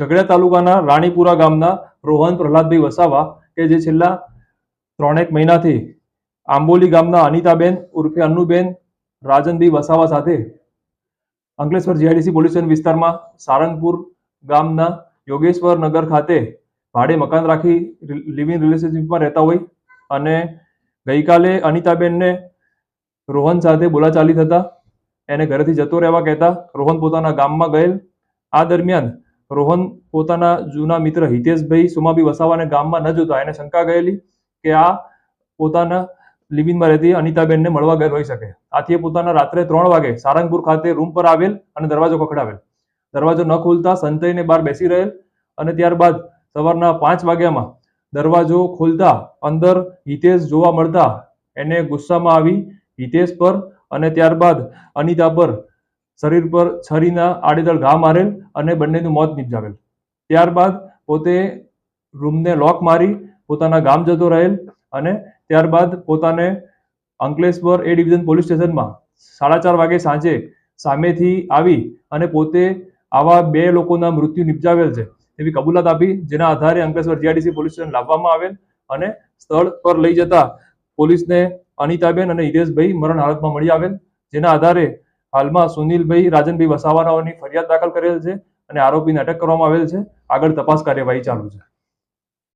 ઝઘડિયા તાલુકાના રાણીપુરા ગામના રોહન પ્રહલાદભાઈ વસાવા કે જે છેલ્લા ત્રણેક મહિનાથી આંબોલી ગામના અનિતાબેન ઉર્ફે અન્નુબેન, રાજનભાઈ વસાવા સાથે અંકલેશ્વર જીઆઈડીસી પોલીસ સ્ટેશન વિસ્તારમાં સારંગપુર ગામના યોગેશ્વર નગર ખાતે ભાડે મકાન રાખી લિવિંગ રિલેશનશીપમાં રહેતા હોય અને ગઈકાલે અનિતાબેનને રોહન સાથે બોલાચાલી થતા એને ઘરેથી જતો રહેવા કહેતા રોહન પોતાના ગામમાં ગયેલ. આ દરમિયાન રોહન પોતાના જૂના મિત્ર હિતેશભાઈ સુમાબી વસાવાને ગામમાં ન જોતા એને શંકા ગયેલી કે આ પોતાના લિવિંગમાં રહેતી અનિતાબેનને મળવા ગયેલ હોઈ શકે. આથી પોતાના રાત્રે ત્રણ વાગે સારંગપુર ખાતે રૂમ પર આવેલ અને દરવાજો ખખડાવેલ. દરવાજો ન ખોલતા સંતઈને બહાર બેસી રહેલ અને ત્યારબાદ સવારના પાંચ વાગ્યામાં દરવાજો ખોલતા અંદર હિતેશ જોવા મળતા એને ગુસ્સામાં આવી હિતેશ પર અને ત્યારબાદ અનિતા પર શરીર પર છરીના આડેદળ ઘા મારેલ અને બંનેનું મોત નિપજાવેલ. ત્યારબાદ પોતે રૂમને લોક મારી પોતાના ગામ જતો રહેલ અને ત્યારબાદ પોતાને અંકલેશ્વર એ ડિવિઝન પોલીસ સ્ટેશનમાં સાડા ચાર વાગે સાંજે સામેથી આવી અને પોતે આવા બે લોકોના મૃત્યુ નિપજાવેલ છે એવી કબૂલાત આપી, જેના આધારે અંકલેશ્વર જીઆરડીસી પોલીસ સ્ટેશન લાવવામાં આવેલ અને સ્થળ પર લઈ જતા પોલીસને અનિતાબેન અને હિરેશભાઈ મરણ હાલતમાં મળી આવેલ, જેના આધારે હાલમાં સુનિલભાઈ રાજનભાઈ વસાવાનાઓની ફરિયાદ દાખલ કરેલ છે અને આરોપીને અટક કરવામાં આવેલ છે. આગળ તપાસ કાર્યવાહી ચાલુ છે.